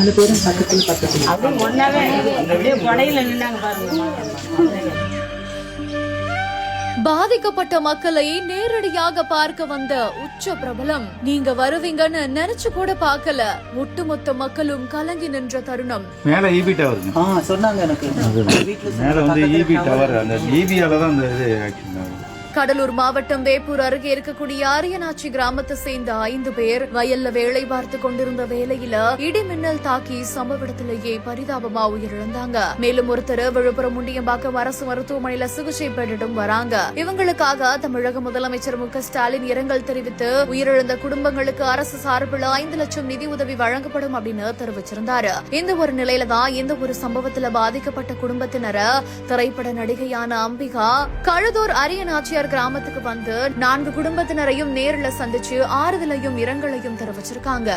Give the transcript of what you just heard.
நாலு பேரும் பக்கத்துல பக்கத்துல. அப்படியே ஒன்னாவே அப்படியே கொடையில நின்னாங்க பாருங்க. பாதிக்கப்பட்ட மக்களை நேரடியாக பார்க்க வந்த உச்ச பிரபலம். நீங்க வருவீங்கன்னு நினைச்சு கூட பார்க்கல. ஒட்டுமொத்த மக்களும் கலங்கி நின்ற தருணம். மேலே ஈபி டவருங்க ஆ சொன்னாங்க எனக்கு. மேலே வந்து ஈபி டவர் அந்த ஈபியால தான் அந்த இது கடலூர் மாவட்டம் வேப்பூர் அருகே இருக்கக்கூடிய அரியநாச்சி கிராமத்தை சேர்ந்த ஐந்து பேர் வயல்ல வேலை பார்த்து கொண்டிருந்த வேலையில இடி மின்னல் தாக்கி சம்பவ இடத்திலேயே பரிதாபமா உயிரிழந்தாங்க. மேலும் ஒருத்தர் விழுப்புரம் முண்டியம்பாக்கம் அரசு மருத்துவமனையில சிகிச்சை பெற்றிடும் வராங்க. இவங்களுக்காக தமிழக முதலமைச்சர் மு ஸ்டாலின் இரங்கல் தெரிவித்து உயிரிழந்த குடும்பங்களுக்கு அரசு சார்பில் ஐந்து லட்சம் நிதி உதவி வழங்கப்படும் அப்படின்னு தெரிவிச்சிருந்தாரு. இந்த ஒரு நிலையில தான் இந்த ஒரு சம்பவத்துல பாதிக்கப்பட்ட குடும்பத்தினர திரைப்பட நடிகையான அம்பிகா கழுதூர் அரியநாச்சியார் கிராமத்துக்கு வந்து நான்கு குடும்பத்தினரையும் நேரில் சந்திச்சு ஆறுதலையும் இரங்கலையும் தெரிவிச்சிருக்காங்க.